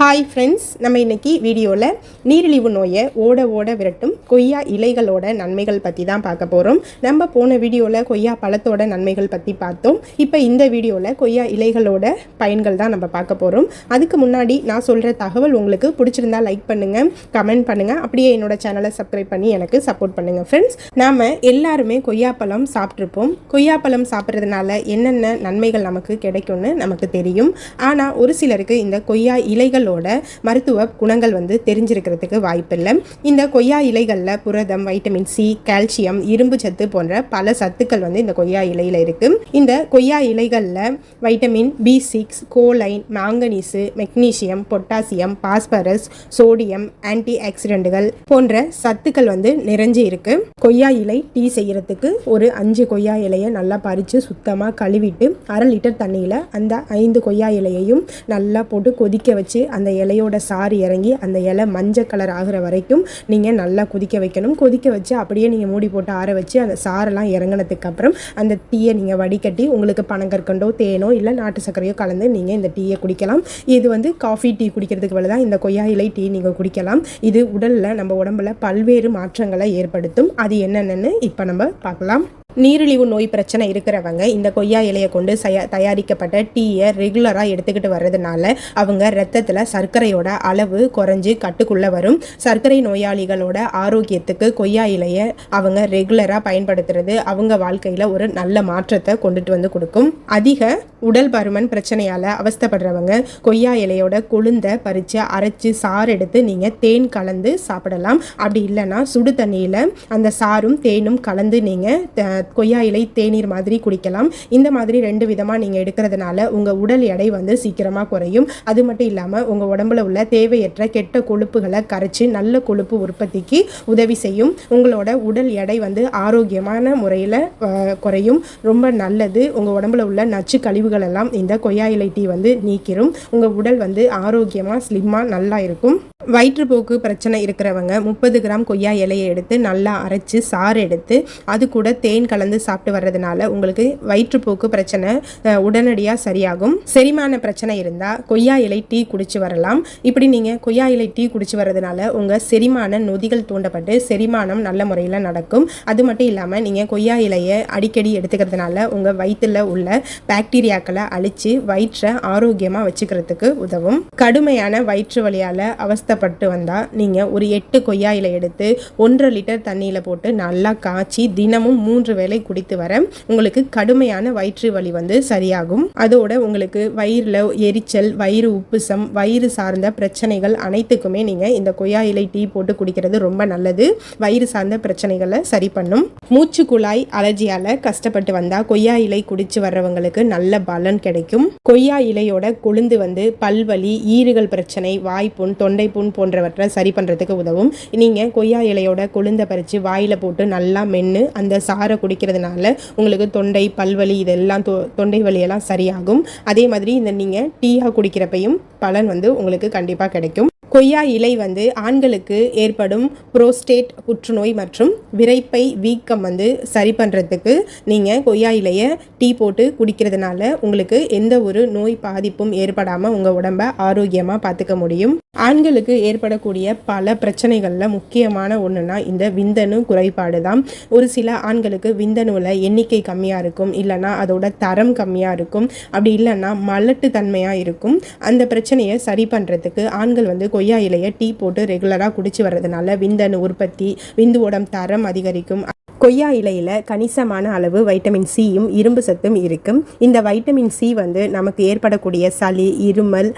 Hi friends நம்ம இன்றைக்கி வீடியோவில் நீரிழிவு நோயை ஓட ஓட விரட்டும் கொய்யா இலைகளோட நன்மைகள் பற்றி தான் பார்க்க போகிறோம் நம்ம போன வீடியோவில் கொய்யா பழத்தோட நன்மைகள் பற்றி பார்த்தோம். இப்போ இந்த வீடியோவில் கொய்யா இலைகளோட பயன்கள் தான் நம்ம பார்க்க போகிறோம் அதுக்கு முன்னாடி நான் சொல்கிற தகவல் உங்களுக்கு பிடிச்சிருந்தா லைக் பண்ணுங்கள் கமெண்ட் பண்ணுங்கள் அப்படியே என்னோட சேனலை சப்ஸ்கிரைப் பண்ணி எனக்கு சப்போர்ட் பண்ணுங்கள் ஃப்ரெண்ட்ஸ் நாம் எல்லாருமே கொய்யாப்பழம் சாப்பிட்ருப்போம் கொய்யாப்பழம் சாப்பிட்றதுனால என்னென்ன நன்மைகள் நமக்கு கிடைக்கும்னு நமக்கு தெரியும். ஆனால் ஒரு சிலருக்கு இந்த கொய்யா இலைகள் இலைகளோட மருத்துவ குணங்கள் வந்து தெரிஞ்சிருக்கிறதுக்கு வாய்ப்பில்லை. இந்த கொய்யா இலைகளில் புரதம் வைட்டமின் சி கால்சியம் இரும்பு சத்து போன்ற பல சத்துக்கள் வந்து இந்த கொய்யா இலையில் இருக்குது இந்த கொய்யா இலைகளில் vitamin B six choline manganese magnesium potassium phosphorus sodium anti ஆக்சிடென்ட்டுகள் போன்ற சத்துக்கள் வந்து நிறைஞ்சு இருக்குது கொய்யா இலை டீ செய்கிறதுக்கு ஒரு அஞ்சு கொய்யா இலையை நல்லா பறித்து சுத்தமாக கழுவிட்டு அரை லிட்டர் தண்ணியில் அந்த ஐந்து கொய்யா இலையையும் நல்லா போட்டு கொதிக்க வச்சு அந்த இலையோட சாறு இறங்கி அந்த இலை மஞ்சள் கலர் ஆகிற வரைக்கும் நீங்கள் நல்லா கொதிக்க வைக்கணும். கொதிக்க வச்சு அப்படியே நீங்கள் மூடி போட்டு ஆற வச்சு அந்த சாரெல்லாம் இறங்கினதுக்கப்புறம் அந்த டீயை நீங்கள் வடிகட்டி உங்களுக்கு பனங்கற்கண்டோ தேனோ இல்லை நாட்டு சர்க்கரையோ கலந்து நீங்கள் இந்த டீயை குடிக்கலாம். இது வந்து காஃபி டீ குடிக்கிறதுக்கு பதிலா தான் இந்த கொய்யா இலை டீ நீங்கள் குடிக்கலாம். இது உடலில் நம்ம உடம்புல பல்வேறு மாற்றங்களை ஏற்படுத்தும். அது என்னென்னு இப்போ நம்ம பார்க்கலாம். நீரிழிவு நோய் பிரச்சனை இருக்கிறவங்க இந்த கொய்யா இலையை கொண்டு தயாரிக்கப்பட்ட டீயை ரெகுலராக எடுத்துக்கிட்டு வர்றதுனால அவங்க ரத்தத்தில் சர்க்கரையோட அளவு குறைஞ்சு கட்டுக்குள்ளே வரும். சர்க்கரை நோயாளிகளோட ஆரோக்கியத்துக்கு கொய்யா இலையை அவங்க ரெகுலராக பயன்படுத்துறது அவங்க வாழ்க்கையில் ஒரு நல்ல மாற்றத்தை கொண்டுட்டு வந்து கொடுக்கும். அதிக உடல் பருமன் பிரச்சனையால் அவஸ்தைப்படுறவங்க கொய்யா இலையோட கொழுந்தை பறித்து அரைச்சி சாறு எடுத்து நீங்கள் தேன் கலந்து சாப்பிடலாம். அப்படி இல்லைன்னா சுடு தண்ணியில் அந்த சாரும் தேனும் கலந்து நீங்கள் கொய்யா இலை தேநீர் மாதிரி குடிக்கலாம். இந்த மாதிரி ரெண்டு விதமாக நீங்கள் எடுக்கிறதுனால உங்கள் உடல் எடை வந்து சீக்கிரமாக குறையும். அது மட்டும் இல்லாமல் உங்கள் உடம்புல உள்ள தேவையற்ற கெட்ட கொழுப்புகளை கரைச்சி நல்ல கொழுப்பு உற்பத்திக்கு உதவி செய்யும். உங்களோட உடல் எடை வந்து ஆரோக்கியமான முறையில் குறையும். ரொம்ப நல்லது. உங்கள் உடம்புல உள்ள நச்சு கழிவுகள் எல்லாம் இந்த கொய்யா இலை டீ வந்து நீக்கிரும். உங்கள் உடல் வந்து ஆரோக்கியமாக ஸ்லிம்மாக நல்லா இருக்கும். வயிற்றுப்போக்கு பிரச்சனை இருக்கிறவங்க முப்பது கிராம் கொய்யா இலையை எடுத்து நல்லா அரைச்சி சாறு எடுத்து அது கூட தேன் கலந்து சாப்பிட்டு வர்றதுனால உங்களுக்கு வயிற்றுப்போக்கு பிரச்சனை உடனடியாக சரியாகும். செரிமான பிரச்சனை இருந்தால் கொய்யா இலை டீ குடிச்சு வரலாம். இப்படி நீங்கள் கொய்யா இலை டீ குடிச்சு வர்றதுனால உங்கள் செரிமான நொதிகள் தூண்டப்பட்டு செரிமானம் நல்ல முறையில் நடக்கும். அது மட்டும் இல்லாமல் நீங்கள் கொய்யா இலையை அடிக்கடி எடுத்துக்கிறதுனால உங்கள் வயிற்றில் உள்ள பாக்டீரியாக்களை அழித்து வயிற்றை ஆரோக்கியமாக வச்சுக்கிறதுக்கு உதவும். கடுமையான வயிற்று வழியால் அவஸ்தை கஷ்டப்பட்டு வந்தால் நீங்கள் ஒரு எட்டு கொய்யா இலை எடுத்து ஒன்றரை லிட்டர் தண்ணியில் போட்டு நல்லா காய்ச்சி தினமும் மூன்று வேளை குடித்து வர உங்களுக்கு கடுமையான வயிற்று வலி வந்து சரியாகும். அதோட உங்களுக்கு வயிறில் எரிச்சல் வயிறு உப்புசம் வயிறு சார்ந்த பிரச்சனைகள் அனைத்துக்குமே நீங்கள் இந்த கொய்யா இலை டீ போட்டு குடிக்கிறது ரொம்ப நல்லது. வயிறு சார்ந்த பிரச்சனைகளை சரி பண்ணும். மூச்சு குழாய் அலர்ஜியால் கஷ்டப்பட்டு வந்தால் கொய்யா இலை குடிச்சு வர்றவங்களுக்கு நல்ல பலன் கிடைக்கும். கொய்யா இலையோட கொழுந்து வந்து பல்வலி ஈறுகள் பிரச்சனை வாய்ப்புண் தொண்டைப்புண் போன்றவற்றை சரி பண்ணுறதுக்கு உதவும். நீங்கள் கொய்யா இலையோட கொழுந்த பறித்து வாயில் போட்டு நல்லா மென்று அந்த சாறை குடிக்கிறதுனால உங்களுக்கு தொண்டை பல்வலி இதெல்லாம் தொ தொண்டை வலியெல்லாம் சரியாகும். அதே மாதிரி இந்த நீங்கள் டீயாக குடிக்கிறப்பையும் பலன் வந்து உங்களுக்கு கண்டிப்பாக கிடைக்கும். கொய்யா இலை வந்து ஆண்களுக்கு ஏற்படும் புரோஸ்டேட் புற்றுநோய் மற்றும் விரைப்பை வீக்கம் வந்து சரி பண்ணுறதுக்கு நீங்கள் கொய்யா இலையை டீ போட்டு குடிக்கிறதுனால உங்களுக்கு எந்த ஒரு நோய் பாதிப்பும் ஏற்படாமல் உங்கள் உடம்பை ஆரோக்கியமாக பார்த்துக்க முடியும். ஆண்களுக்கு ஏற்படக்கூடிய பல பிரச்சனைகளில் முக்கியமான ஒன்றுனா இந்த விந்தணு குறைபாடு தான் ஒரு சில ஆண்களுக்கு விந்தணுவில் எண்ணிக்கை கம்மியாக இருக்கும். இல்லைன்னா அதோட தரம் கம்மியாக இருக்கும். அப்படி இல்லைன்னா மலட்டு தன்மையாக இருக்கும். அந்த பிரச்சனையை சரி பண்ணுறதுக்கு ஆண்கள் வந்து கொய்யா இலையை டீ போட்டு ரெகுலராக குடிச்சு வர்றதுனால விந்தணு உற்பத்தி விந்துவோட தரம் அதிகரிக்கும். கொய்யா இலையில் கணிசமான அளவு வைட்டமின் சியும் இரும்பு சத்தும் இருக்கும். இந்த வைட்டமின் சி வந்து நமக்கு ஏற்படக்கூடிய சளி இருமல்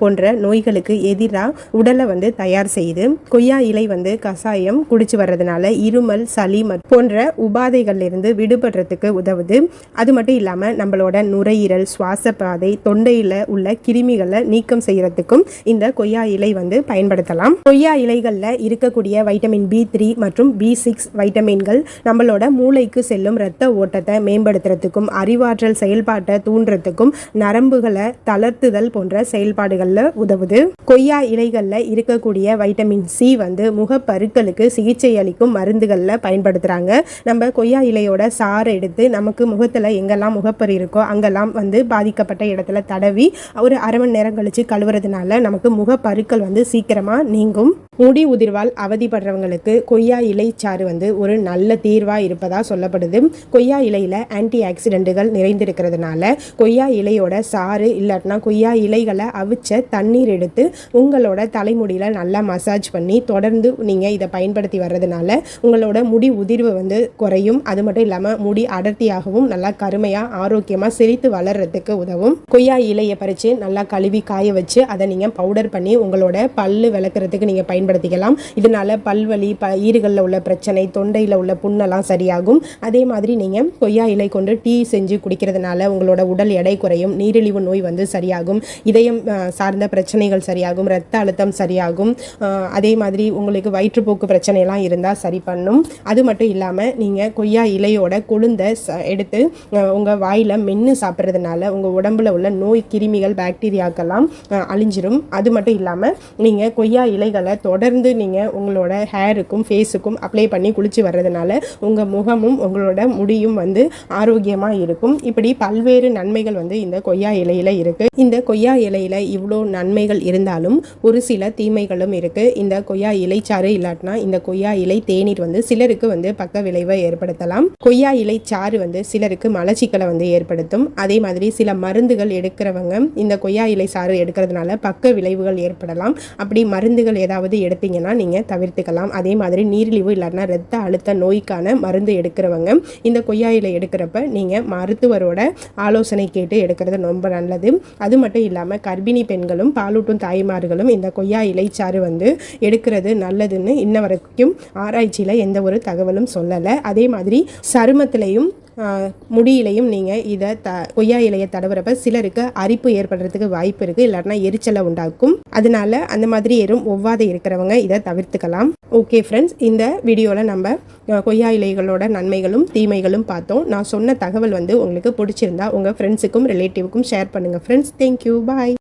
போன்ற நோய்களுக்கு எதிராக உடலை வந்து தயார் செய்யுது கொய்யா இலை வந்து கஷாயம் குடிச்சு வர்றதுனால இருமல் சளி போன்ற உபாதைகள்லேருந்து விடுபடுறதுக்கு உதவுது. அது மட்டும் இல்லாமல் நம்மளோட நுரையீரல் சுவாச பாதை தொண்டையில் உள்ள கிருமிகளை நீக்கம் செய்யறதுக்கும் இந்த கொய்யா இலை வந்து பயன்படுத்தலாம். கொய்யா இலைகளில் இருக்கக்கூடிய வைட்டமின் பி த்ரீ மற்றும் பி சிக்ஸ் வைட்டமின்கள் நம்மளோட மூளைக்கு செல்லும் இரத்த ஓட்டத்தை மேம்படுத்துறதுக்கும் அறிவாற்றல் செயல்பாட்டை தூண்டுறதுக்கும் நரம்புகளை தளர்த்துதல் போன்ற செயல்பாடுகளில் உதவுது. கொய்யா இலைகளில் இருக்கக்கூடிய வைட்டமின் சி வந்து முகப்பருக்களுக்கு சிகிச்சை அளிக்கும் மருந்துகளில் பயன்படுத்துகிறாங்க நம்ம கொய்யா இலையோட சாறை எடுத்து நமக்கு முகத்தில் எங்கெல்லாம் முகப்பரு இருக்கோ அங்கெல்லாம் வந்து பாதிக்கப்பட்ட இடத்துல தடவி ஒரு அரை மணி நேரம் கழித்து கழுவுறதுனால நமக்கு முகப்பருக்கள் வந்து சீக்கிரமாக நீங்கும். முடி உதிர்வால் அவதிப்படுறவங்களுக்கு கொய்யா இலை சாறு வந்து ஒரு நல்ல தீர்வாக இருப்பதாக சொல்லப்படுது. கொய்யா இலையில் ஆன்டி ஆக்சிடென்ட்டுகள் நிறைந்திருக்கிறதுனால கொய்யா இலையோட சாறு இல்லாட்டினா கொய்யா இலைகளை அவிச்ச தண்ணீர் எடுத்து உங்களோட தலைமுடியில் நல்லா மசாஜ் பண்ணி தொடர்ந்து நீங்கள் இதை பயன்படுத்தி வர்றதுனால உங்களோட முடி உதிர்வு வந்து குறையும். அது மட்டும் இல்லாமல் முடி அடர்த்தியாகவும் நல்லா கருமையாக ஆரோக்கியமாக செழித்து வளர்றதுக்கு உதவும். கொய்யா இலையை பறித்து நல்லா கழுவி காய வச்சு அதை நீங்கள் பவுடர் பண்ணி உங்களோட பல்லு விளக்குறதுக்கு நீங்கள் பயன்படுத்திக்கலாம். இதனால பல்வலி ப ஈறுகளில் உள்ள பிரச்சனை தொண்டையில் உள்ள புண்ணெல்லாம் சரியாகும். அதே மாதிரி நீங்கள் கொய்யா இலை கொண்டு டீ செஞ்சு குடிக்கிறதுனால உங்களோட உடல் எடை குறையும் நீரிழிவு நோய் வந்து சரியாகும் இதயம் சார்ந்த பிரச்சனைகள் சரியாகும் ரத்த அழுத்தம் சரியாகும் அதே மாதிரி உங்களுக்கு வயிற்றுப்போக்கு பிரச்சனைலாம் இருந்தால் சரி பண்ணும். அது மட்டும் இல்லாமல் நீங்கள் கொய்யா இலையோட கொழுந்தை எடுத்து உங்கள் வாயில் மென்று சாப்பிட்றதுனால உங்கள் உடம்புல உள்ள நோய் கிருமிகள் பாக்டீரியாக்கெல்லாம் அழிஞ்சிரும். அது மட்டும் இல்லாமல் நீங்கள் கொய்யா இலைகளை தொடர்ந்து நீங்கள் உங்களோட ஹேருக்கும் ஃபேஸுக்கும் அப்ளை பண்ணி குளிச்சு வர்றதுனால உங்கள் முகமும் உங்களோட முடியும் வந்து ஆரோக்கியமாக இருக்கும். இப்படி பல்வேறு நன்மைகள் வந்து இந்த கொய்யா இலையில் இருக்குது இந்த கொய்யா இலையில் இவ்வளோ நன்மைகள் இருந்தாலும் ஒரு சில தீமைகளும் இருக்குது இந்த கொய்யா இலைச்சாறு இல்லாட்டினா இந்த கொய்யா இலை தேநீர் வந்து சிலருக்கு வந்து பக்க விளைவை ஏற்படுத்தலாம். கொய்யா இலை சாறு வந்து சிலருக்கு மலச்சிக்கலை வந்து ஏற்படுத்தும். அதே மாதிரி சில மருந்துகள் எடுக்கிறவங்க இந்த கொய்யா இலை சாறு எடுக்கிறதுனால பக்க விளைவுகள் ஏற்படலாம். அப்படி மருந்துகள் ஏதாவது எடுத்தீங்கன்னா நீங்கள் தவிர்த்துக்கலாம். அதே மாதிரி நீரிழிவு இல்லைன்னா ரத்த அழுத்த நோய்க்கான மருந்து எடுக்கிறவங்க இந்த கொய்யா இலை எடுக்கிறப்ப நீங்கள் மருத்துவரோட ஆலோசனை கேட்டு எடுக்கிறது ரொம்ப நல்லது. அது மட்டும் இல்லாமல் கர்ப்பிணி பெண்களும் பாலூட்டும் தாய்மார்களும் இந்த கொய்யா இலைச்சாறு வந்து எடுக்கிறது நல்லதுன்னு இன்ன வரைக்கும் ஆராய்ச்சியில் எந்த ஒரு தகவலும் சொல்லலை. அதே மாதிரி சருமத்திலையும் முடியிலையும் நீங்கள் இதை த கொய்யா இலையை தடவுறப்ப சிலருக்கு அரிப்பு ஏற்படுறதுக்கு வாய்ப்பு இருக்குது இல்லாட்டினா எரிச்சலை உண்டாக்கும். அதனால அந்த மாதிரி எறும் ஒவ்வாத இருக்கிறவங்க இதை தவிர்த்துக்கலாம். ஓகே ஃப்ரெண்ட்ஸ் இந்த வீடியோவில் நம்ம கொய்யா இலைகளோட நன்மைகளும் தீமைகளும் பார்த்தோம். நான் சொன்ன தகவல் வந்து உங்களுக்கு பிடிச்சிருந்தா உங்கள் ஃப்ரெண்ட்ஸுக்கும் ரிலேட்டிவுக்கும் ஷேர் பண்ணுங்கள் ஃப்ரெண்ட்ஸ் தேங்க்யூ பாய்